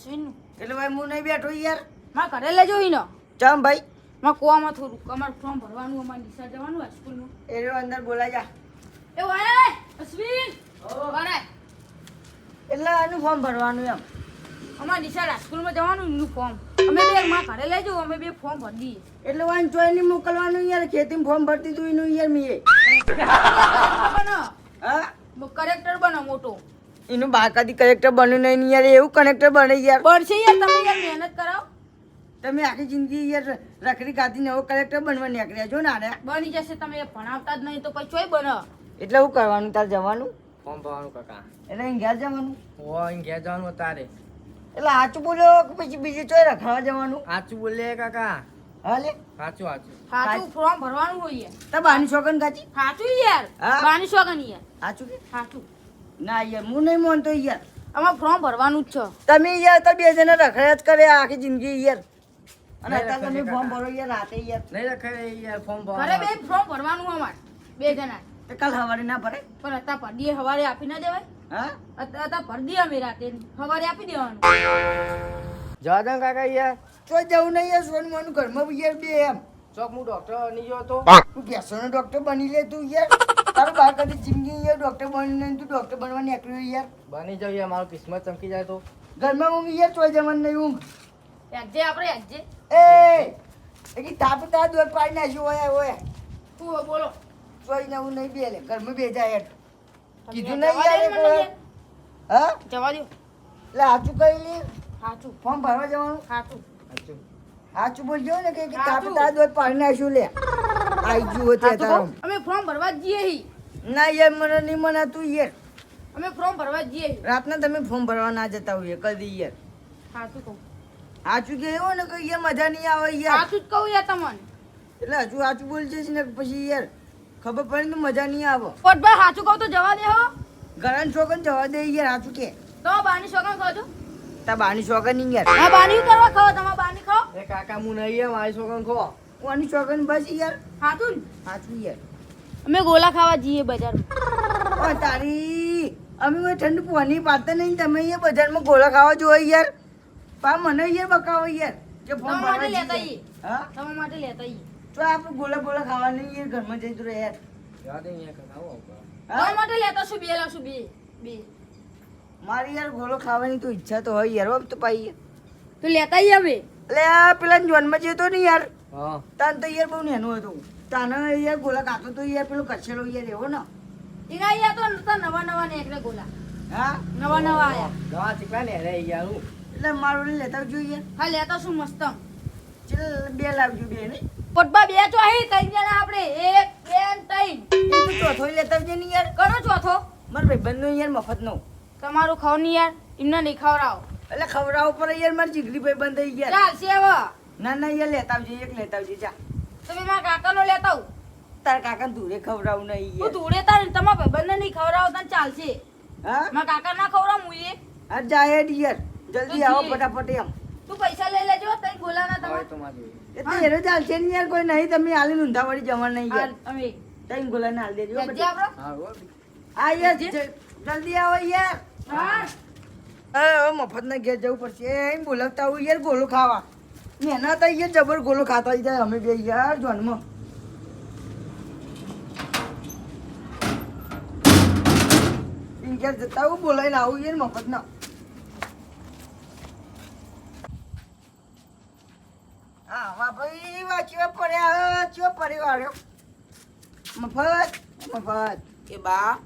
અશ્વિનનું એટલે ભાઈ હું નહીં બેઠો યાર. માં ઘરે લેજો ઈ ને ચમ ભાઈ. માં કોમાં થોડું અમારે ફોર્મ ભરવાનું અમારે નિશા જવાનું હાઈસ્કૂલનું એ રહ્યો અંદર બોલાઈ જા. એ વારે અશ્વિન! વારે એટલે આનું ફોર્મ ભરવાનું એમ. અમારે નિશા સ્કૂલમાં જવાનું એનું ફોર્મ અમે બે માં ઘરે લેજો અમે બે ફોર્મ ભરી દઈએ. એટલે વાન ચોય નહીં મોકલવાનું યાર ખેતી ફોર્મ ભરતી તું એનું યાર મીએ. બનો. હા? કરેક્ટર બનો મોટો. એનું બાકાથી કલેક્ટર બન્યું નહીં યાર એવું કનેક્ટર બને યાર. બનશે યાર તમે યાર મહેનત કરો તમે આખી જિંદગી યાર રખડી ખાતી નવો કલેક્ટર બનવા નીકળ્યા છો ને આને બની જશે તમે ભણાવતા જ નહીં તો પછી ચોય બનો. એટલે શું કરવાનું તાર જવાનું? ફોર્મ ભરવાનું કાકા? એટલે અહીં ઘેર જવાનું? ઓ અહીં ઘેર જવાનું તારે એટલે સાચું બોલ્યો કે પછી બીજે ચોય રખડવા જવાનું? સાચું બોલે કાકા. હાલે સાચું સાચું. સાચું ફોર્મ ભરવાનું હોય યાર. તા બાની શોગન કાચી સાચું યાર. હા? બાની સોગન યાર. સાચું કે? સાચું. ના યાર હું નહીં માનતો યાર. અમારે ફોર્મ ભરવાનું જ છે. તમે યાર તો બે જણા રખડ્યા જ કરે આખી જિંદગી યાર. અને અત્યારે તમે ફોર્મ ભરો યાર રાતે યાર. નહીં રખડે યાર ફોર્મ ઘરે બે ભરવાનું ફોર્મ ભરવાનું અમારે બે જણા. તો કાલ સવારે ના ભરે? પણ અત્યારે ભરી સવારે આપી ના દેવાય? હા? અત્યારે ભરી દઈએ અમે રાતે. સવારે આપી દેવાનું. જવા દો કાકા યાર. તો જવું નહીં યાર સોનું માનું ઘરમાં બી યાર બે એમ. ચોક હું ડોક્ટર બની ગયો તો. તું ભેંસોનો ડોક્ટર બની લે તું યાર. તારું બાર કદી જિંદગી યાર ડોક્ટર બની તું ડોક્ટર બનવા નીકળ્યો યાર. બની જાવ યાર મારું કિસ્મત ચમકી જાય તો. ઘરમાં ઊંઘ યાર ચોય જવાનું નહીં ઊંઘ. એજે આપણે એજે એ એકી તાપ તા દોર પાડી નાખ્યું હોય હોય. તું બોલો. ચોય ને હું નહીં બેલે ઘરમાં બેજા યાર કીધું નહીં યાર. હા? જવા દો. એટલે સાચું કહી લે. સાચું ફોર્મ ભરવા જવાનું? હાચું. સાચું સાચું બોલજો ને કે કે તાપ તા દોર પાડી નાખ્યું લે. આઈ ગયું તે અમે ફોર્મ ભરવા જઈએ હી. ના યાર મને નહીં મનાતું યાર. અમે ફોર્મ ભરવા જઈએ. રાતના તમે ફોર્મ ભરવા ના જતા હોય કદી યાર. સાચું કહું. સાચું કે એવું ને કે યાર મજા નહીં આવે યાર. સાચું જ કહું યાર તમને. એટલે હજુ સાચું બોલજે છે ને પછી યાર ખબર પડે ને તો મજા નહીં આવે. પોટભાઈ સાચું કહું તો જવા દે હો. ઘણા છોકન જવા દે યાર સાચું કે. તો બાની સોગન કહો છો? તા બાની છોકન નહીં યાર. હા બાની કરવા ખાવ તમાર બાની ખાવ એ કાકા મુ નહીં યાર મારી છોકરાને ખો. કોની છોકન બસ યાર. સાચું ને? સાચું યાર. અમે ગોલા ખાવા જઈએ બજારમાં. ઓ તારી અમે કોઈ ઠંડુ પાણી પાતા નહીં. તમે અહીંયા બજારમાં ગોળા ખાવા જોવો યાર. પા મને યાર બકાવો યાર. કે ફોન માટે ભરવા લેતા જઈએ. હા? તમારા માટે લેતા આવીએ. તો આપણે ગોલા ગોલા ખાવા નહીં યાર ઘરમાં જઈ તો યાર. જવા દે યાર કાકા આવો. આવો. તમારા હા? માટે લેતા શું? બે લાવશું બે બે. મારી યાર ગોળો ખાવાની તો ઈચ્છા તો હોય યાર તો પાઈ તો લેતા આવીએ અમે એટલે આ પેલા જન્મ જતો ને યાર. હા. તાન તો યાર બહુ નેનું હતું. તાને યાર ગોલા કાતો તો યાર પેલો કચેલો યાર એવો ને. એના અહીંયા તો નતા નવા નવા નીકળે ગોલા. હા? નવા નવા આયા. દવા ચીકલા ને રે યાર હું. એટલે મારું લેતા જોઈએ યાર. હા લેતા શું મસ્ત. ચલ બે લાવજો બે ને. પોટબા બે તો અહીં ત્રણ જણા આપણે એક બે ને ત્રણ તું ચોથો લેતા આવજે ને યાર. કરો ચોથો. મારા ભાઈબંધનો યાર મફત નો તમારું ખાવ નહીં યાર એમને નહીં ખવડાવો. એટલે ખવડાવો પર યાર મારી જીગરી ભાઈ બંધ થઈ ગયા. ચાલ સેવા ના ના યાર લેતા આવજે એક લેતા આવજે જા. તમે મારા કાકાનો લેતા આવું. તારા કાકા ધૂરે ખવડાવું નહીં હું ધૂળે તાર તમારા ભાઈબંધને નહીં ખવડાવો તને ચાલશે. હા? મારા કાકા ના ખવડાવ હું એ. હા જા હેડ જલ્દી આવો ફટાફટ એમ. તું પૈસા લઈ લેજો તઈ ગોલાના તમારે. એ. તો એનો ચાલશે ને યાર કોઈ નહીં તમે આલી ઊંધા વળી જવા નહીં યાર. અમે. તઈ ગોલા ના દેજો જજે બધા. હા યાર જલ્દી આવો યાર. હા. હવે મફત ના ઘેર જવું પડશે. એમ બોલાવતા આવું યાર ગોલો ખાવા. મહેનત આવી અહીંયા જબર ગોલો ખાતા જાય અમે બે યાર જન્મ ઘેર જતા હું બોલાવીને આવું યાર મફત ના ભાઈ વાંચવા પડ્યા ચો પરિવાર મફત મફત. એ બા.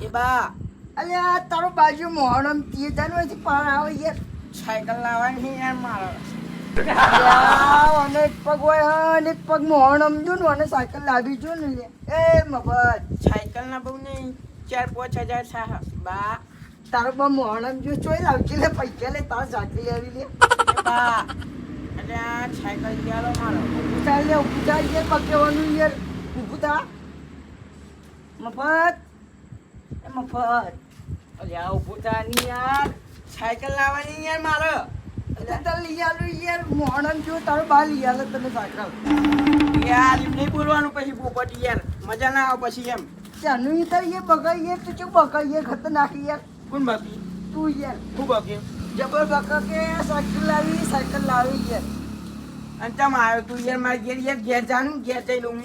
એ બા. અલ્યા તારો બાજુ મોહણમ તીએ જાનો છે પાર આવે યાર. સાયકલ લાવવાની યાર મારો. અને એક પગ હોય અને એક પગ મોહન જો ને અને સાયકલ લાવી જો ને એ મફત. સાયકલ ના બહુ નહીં ચાર પાંચ હજાર થા બા. તારો બા મોહન જો ચોય લાવજે લે પૈસા લે તાર સાયકલ આવી લે. બા એટલે આ સાયકલ ચાલો મારો? ઉભું લે ઉભું લે યાર. પકેવાનું યાર ઉભું મફત. એ મફત. અલ્યા થા ની યાર. સાયકલ લાવવાની યાર મારો. પોપટ મજા ના આવે પછી એમ. ત્યાંનું ઈ તાર યાર બગાઈ યાર તું ચેવું બગાઈ યાર ખતરનાક યાર. કોણ બાકી? તું યાર. ખૂબ બાકી? જબર બકા કે સાયકલ લાવી સાયકલ લાવી યાર. અને આવ્યો તું યાર મારે ઘેર યાર ઘેર જાનું ઘેર જઈ લઉં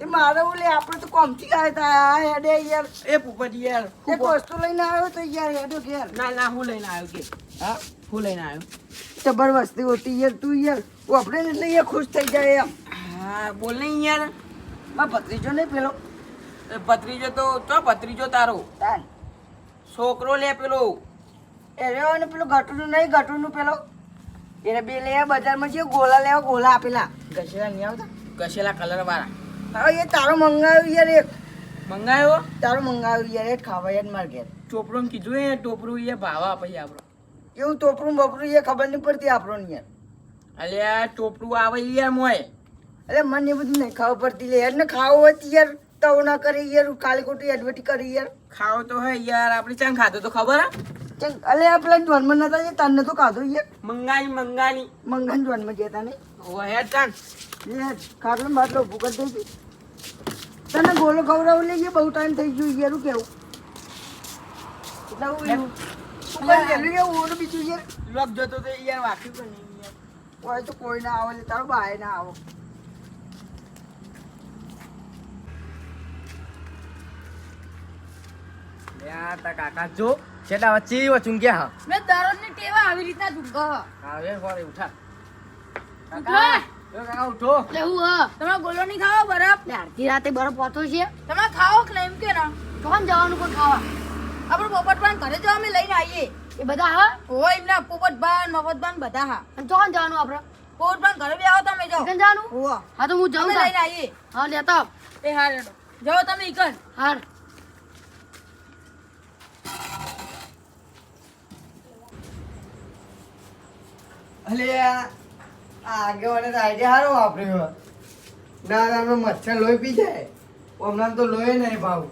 એ મારે ઓલે આપણે તો કોમથી આવ્યા તા હેડે યાર. એ પૂપત યાર એક વસ્તુ લઈને આવ્યો તો યાર હેડો ઘેર. ના ના હું લઈને આવ્યો કે હા? હું લઈને આવ્યો. જબર વસ્તી હોતી યાર તું યાર હું આપણે એટલે યાર ખુશ થઈ જાય એમ. હા બોલ ને યાર. માં ભત્રીજો નહીં પેલો? એ ભત્રીજો તો ચો ભત્રીજો તારો? તાન. છોકરો લે પેલો. એ રહ્યો ને પેલું ગટુનું નહીં ઘટુનું પેલો. એને બે લે બજારમાં જે ગોલા લેવા ગોલા આપેલા. ઘસેલા નહીં આવતા? ઘસેલા કલર વાળા. હવે એ તારો મંગાવ્યું યાર એક. મંગાવ્યો તારો મંગાવ્યું યાર એક ખાવા યાર માર ઘેર. ચોપડો કીધું એ ટોપરું એ ભાવા પછી આપણો. એવું તોપરું બપરું એ ખબર નહીં પડતી આપણને યાર અલ્યા ટોપરું આવે યાર મોય એટલે મને બધું નહીં ખબર પડતી યાર. ને ખાવું હોય તો યાર તવ ના કરી યાર કાલી ખોટી એડવર્ટી કરી યાર. ખાવો તો હે યાર આપણે ચાંગ ખાધો તો ખબર? હા અલે આ પેલા જોનમાં નતા જે તને તો ખાધો યાર. મંગાની. મંગાની મંગન જોનમાં જતા નહીં ઓ હે ચાન યાર ખાટલો ને બાટલો ઊભું દે તને ગોલો ખવડાવું લઈએ બહુ ટાઈમ થઈ ગયો યાર કેવું? એટલે હું બીજું યાર લોક જતો તો યાર વાક્યું કે નહીં યાર. કોઈ તો કોઈ ના આવે તારો ભાઈ ના આવો. તા કાકા જો છેલ્લા વચ્ચે વચું ગયા હા. મેં દરરોજની ટેવા આવી રીતના ઝુંગો હ. આવે ફોરે ઉઠા. જો કાકા ઉઠો. લે હું હ. તમે ગોલો નહીં ખાવા બરફ? અડધી રાતે બરફ પહોંચો છે. તમે ખાઓ કે એમ કે ના? કોણ જવાનું કોઈ ખાવા. આપણે પોપટબાન ઘરે જવા અમે લઈને આવીએ. એ બધા હા? હોય એમના પોપટબાન મફતબાન બધા હા. અને ચોકન જવાનું આપણે પોપટબાન ઘરે બી આવો તમે જાઓ જવાનું? હા તો હું જાઉં લઈને આવીએ. હા લેતા એ હા હેડો. જાઓ તમે ઈકન હાર અલે આ આગેવાને આઈડિયા સારો વાપર્યો. ના મચ્છર લોહી પી જાય. હમણાં તો લોહી નહીં ભાવ.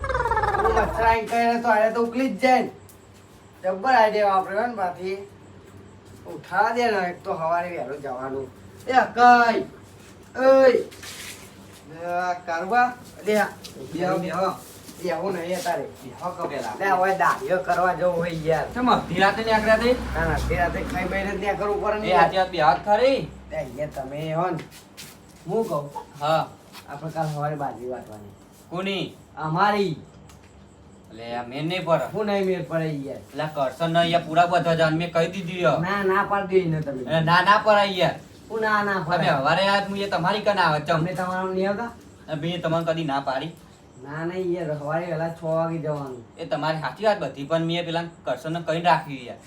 પેલું મચ્છર આઈ કહે તો આને તો ઉકલી જ જાય ને. જબ્બર આઈડિયા વાપર્યો ને બાકી ઉઠાવા દે ને એક તો સવારે વહેલું જવાનું. એ અકઈ ઓય. કરવા. લે બેહો બેહો. બેહો નહીં અત્યારે. બેહો કપેલા લે હવે દાડીઓ કરવા જવું હોય યાર. ચમ અડધી રાતે નીકળ્યા તે? ના ના રાતે ખાઈ બેને ત્યાં કરવું પડે ને આજે બે હાથ ખરી? અહીંયા તમે હો ને. હું કહું? હા. આપણે કાલ સવારે બાજી વાટવાની. કોની? અમારી. આ મેન નહીં પર હું નહીં મેળ પડે યાર એટલે કરશન ને અહીંયા પૂરા બધા જાણ મેં કહી દીધી. ના ના પાડી દઈ ને તમે. ના ના પર યાર હું ના ના તમે પડે હવારે આજ હું એ તમારી કને આવે તમને તમારું નહીં આવતા? ભાઈ તમને કદી ના પાડી. ના નહીં યાર સવારે વેલા છ વાગે જવાનું. એ તમારી સાચી વાત બધી પણ મેં પેલા કરશન ને કઈ રાખ્યું યાર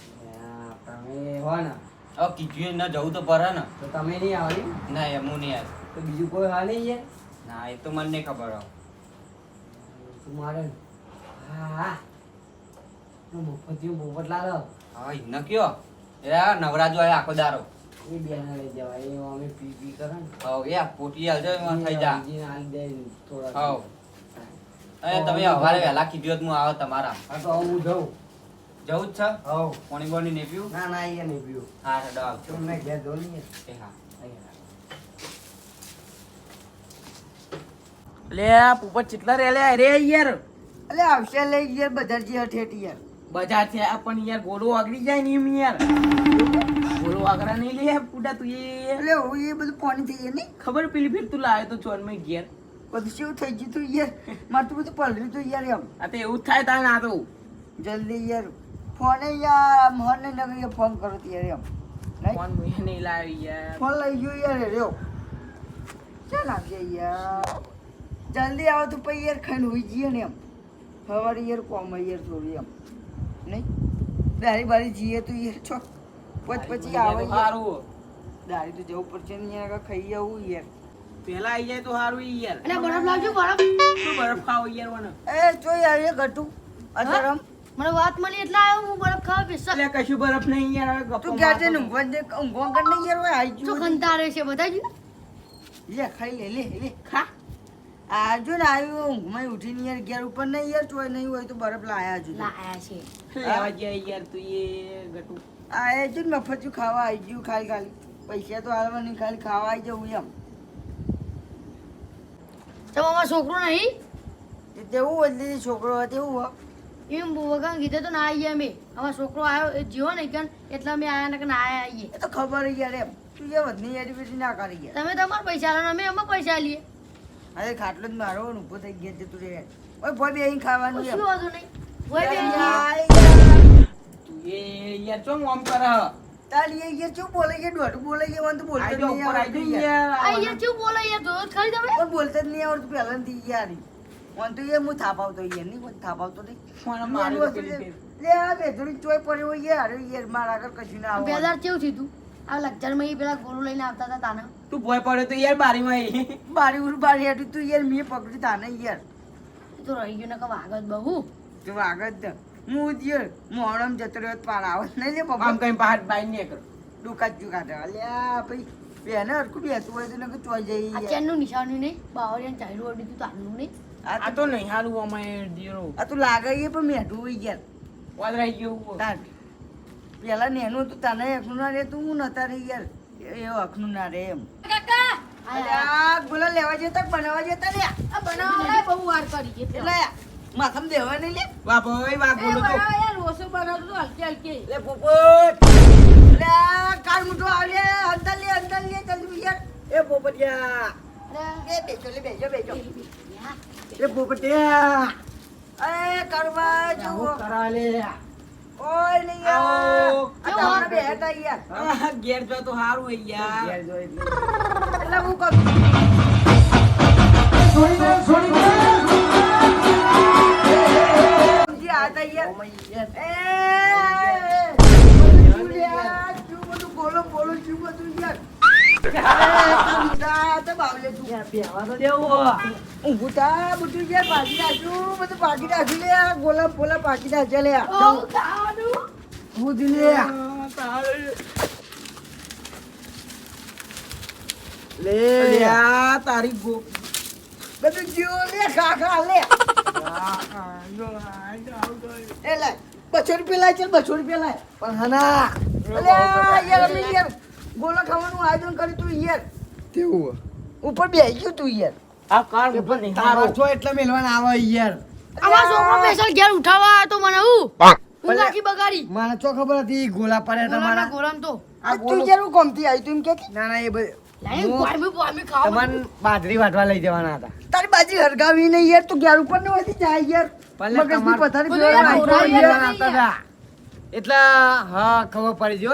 તમે હો ને. હવે કીધું ન જવું તો પડે ને. તો તમે નહીં આવી ના એમ હું નહીં આવી તો બીજું કોઈ હા નહીં યાર? ના એ તો મને નહીં ખબર હો તું મારે. હા. મફતિયું પોપટ લાલો હા ન કયો એ નવરાજો આય આખો દારો. એ બેને લઈ જવા એ અમે પી પી કરે ને. એ પોટી હાલજો એમાં થઈ જા. દે ને થોડા હાવ. એ તમે હવારે વહેલા કીધું હું આવે તમારા. હા તો હું જઉં. જવું જ છે? હવ. પોણી નહીં પીવું ના ના અહીંયા નહીં પીવું હા આવજો. તમને ઘેર નહીં એ હા. લે પૂપત ચેટલા રે લે રે યાર. એટલે આવશે લઈ યાર બજાર જે ઠેઠ યાર. બજાર છે પણ યાર ગોળો આગળી જાય ને એમ યાર. ગોળો આગળ નહીં લે પૂડા તું એ. એટલે હું એ બધું પાણી થઈ જાય નહીં ખબર પેલી ફેર તું લાવ્યો તો ચોરમાં ઘેર. બધું શું થઈ ગયું તું યાર? મારે તો બધું પલર્યું તું યાર એમ. આ તો એવું થાય તા ના તો. જલ્દી યાર ફોને યાર મનને નગર ફોન કરો યાર એમ. ફોન મુએ નહીં લાવ્યો યાર. ફોન લઈ ગયો યાર રહ્યો. ચાલ આવશે યાર. જલ્દી આવો તો પછી યાર ખાઈને હોઈ જઈએ ને એમ. સવારે યાર કોમ યાર થોડી એમ. નહીં? દારી બારી જઈએ તો યાર છો. પછી પછી આવે સારું દારી તો જવું પડશે ને યાર ખાઈ આવું યાર. પેલા આઈ જાય તો સારું ઈ યાર. અને બરફ લાવજો બરફ. શું બરફ ખાવ યાર મને? એ જો યાર એ ઘટું અધરમ મને વાત મળી એટલે આવ્યો હું બરફ ખાવા બેસા એટલે કશું બરફ નહીં યાર હવે ગપ્પો તું ક્યાં છે મારતો ઊંઘવા દે ઊંઘવા કર નહીં યાર ઓય આઈ જો કંટાળે છે બધા જ લે ખાઈ લે લે લે. ખા. આ જો ને આવ્યું ઊંઘમાં ઉઠીને યાર ઘેર ઉપર નહીં યાર ચોય નહીં હોય તો બરફ લાયા હજુ તો. લાયા છે. લેવા જાય યાર તું એ ગટુ. આ એ જો ને મફત ખાવા આવી ગયું ખાલી ખાલી. પૈસા તો હાલવા નહીં ખાલી ખાવા આવી જવું એમ. તો અમારો છોકરો નહીં? તે તેવું હોય એટલે છોકરો હોય તેવું હોય. એમ વગર કીધે તો ના આવીએ અમે. અમારો છોકરો આવ્યો એ જીવો ને કે એટલે અમે આયા ને કે ના આયા આવીએ એ તો ખબર છે યાર એમ. તું એ વધની યારી પછી ના કરી તમે તમારા પૈસા લો અમે એમાં પૈસા લઈએ અરે ખાટલો જ મારો ઊભો થઈ ગયા તું રે ઓય ભોય બે અહીં ખાવાનું એમ. વાંધો નહીં? ભોય બે તું એ યાર ચો આમ કર તાલ તાર યાર ચો શું બોલે કે ડોટ બોલે કે મને તો બોલતો આઈ જ નહીં ઉપર આઈ આવડતું યાર. આ યાર ચો બોલે યાર જ ખરી તમે? પણ બોલતા જ નહીં આવડતું પહેલાથી યાર. મને તો એ હું થાપાવતો યાર નહીં મને થાપાવતો નહીં. મને મારી લે આ બે બેધડી ચોય પડ્યો યાર યાર મારા આગળ કશું ના બે આવે બેદાર કેવું થયું તું? આ લગચરમાં એ પેલા ગોળું લઈને આવતા હતા તાના. તું ભોય પડ્યો તો યાર બારીમાં. બારી ઉર બારી હેઠું તું યાર મેં પકડી તાને યાર. તું તો રહી ગયું ને કે વાગત બહુ. તું વાગત જ. હું યાર મોહરમ જતો રહ્યો પાર આવત નહીં લે આમ પપ્પા કઈ બહાર બાઈ નહીં કરો દુકાત જ અલ્યા ભાઈ બેને હરખું બેસતું હોય તો નકર ચોઈ જઈ અત્યારનું નિશાનું નહીં બાવરિયાને ચાલ્યું અડી તું તારનું નહીં. આ તો નહીં હારું અમે દીરો. આ તો લાગે પણ મેઠું હોય યાર. રહી ગયું તાર પેલા નેનું તું તને અખનું ના રે તું હું નતા રે યાર. એ અખનું ના રે એમ. કાકા! અલ્યા ગુલા લેવા જતા કે બનાવવા જતા લે આ બનાવવા બહુ વાર કરી એટલે એટલે દેવા નહીં લે? વાહ ભાઈ વાહ એ બોલો તો. યાર રોસો બનાવતો તો હલકે હલકે. લે પોપટ. લે કાળ મુઠો આવલે અંદર લે અંદર લે જલ્દી યાર એ પોપટિયા એ બેસો લે બેસો બેસો. એ પોપટિયા એ કરવા જો કરા લે ઓય લે યાર ઘેર જો તો હારું યાર. એટલે. હું કહું યાર. નાખ્યું, લે આ ગોલા બોલા પાકી નાખ્યા લે ઊભું દિલે લે લ્યા તારી ગો બધું જીવો લે ખા ખા લે. એ લે બસો રૂપિયા લાય ચાલ બસો રૂપિયા લાય. પણ હના. અલ્યા યાર અમે યાર ગોલા ખાવાનું આયોજન કર્યું તું યાર. કેવું ઉપર બેસી ગયું તું યાર. આ કાર ઉપર નહીં તારો છો એટલે મેલવાના આવે યાર. આવા છોકરો સ્પેશિયલ ઘેર ઉઠાવવા તો મને હું? હું બગાડી. મને તો ખબર હતી ગોલા પડ્યા તમારા ગોલામ તો. આ તું હું ગમતી આવી તું એમ કે ના ના એ બધું બાજરી વાટવા લઈ જવાના હતા. તારી બાજી હરગાવી નહીં યાર તું ઘેર ઉપર ન જાય યાર. મગજની પથારી. ખવડાવી હતા. એટલે હા ખબર પડી જો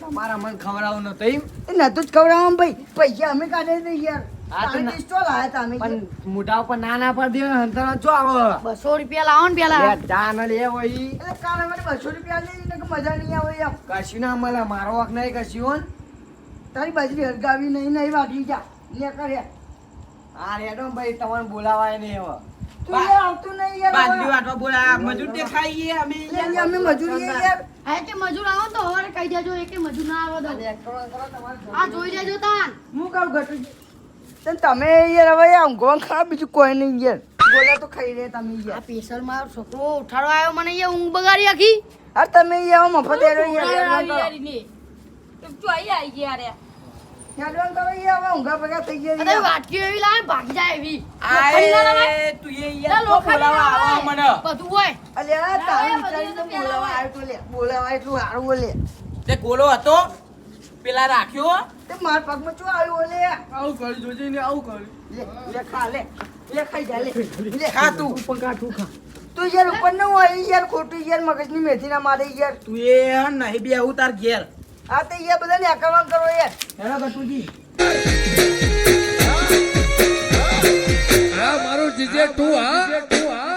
તમારા મન ખવડાવવું નતું એમ. નતું જ ખવડાવવાનું ભાઈ. પૈસા અમે કાઢે નહીં યાર. હા તારે ના- લિસ્ટો લાયા તા અમે પણ મોઢા ઉપર ના ના દે અંતર જો આવો. બસો રૂપિયા લાવો ને પેલા. લે, લે હોય એટલે કાલ અમારે બસો રૂપિયા લઈ મજા નહીં આવે કશું ના મળે મારો હક નહીં કશું તારી બાજરી હરગાવી નહીં નહીં વાગી જા લે કરે આ રેડો ભાઈ તમને બોલાવાય નહીં હવે. તું આવતું નહીં યાર બાજરી વાટવા બોલા મજૂર અમે અમે મજૂરી યાર. હા કે મજૂર આવો તો હવારે કહી દેજો એ કે મજૂર ના આવે તો. આ જોઈ લેજો તાન. હું કહું ઘટું તમે યાર હવે આ ઊંઘવા ખા બીજું કોઈ નહીં યાર. બોલે તો ખાઈ રે તમે આ યાર પેશલ મારો છોકરો ઉઠાડો આવ્યો મને અહીંયા ઊંઘ બગાડી આખી. અરે તમે યાર મફત એરો યાર યાર ને તો. જો આઈ આઈ ગયા યાર યાર હવે ઊંઘા ભેગા થઈ ગયા અરે વાટકી એવી લાવે ભાગી જાય એવી. લોખંડી ના લાવે? આય તું એ યાર તો બોલાવા આવો મને. બધું હોય. અલ્યા ના, તારું એ વિચારીને બધું તો બોલાવા આવ્યો તો લે. બોલાવા એટલું સારું બોલે. તે ગોલો હતો? પેલા રાખ્યો? તે માર પગમાં શું આવ્યું? લે. આવું કરી જોજે ને આવું કરી. લે લે ખા લે. લે ખાઈ જા લે. લે ખા તું. તું યાર ઉપર ન હોય યાર ખોટું યાર મગજની મેથી ના મારે યાર. તું એ નહીં બે આવું તાર ઘેર. આ તો યાર બધાને આક્રમણ કરો યાર. હેલો ગટુજી. હા મારું જીજે તું હા?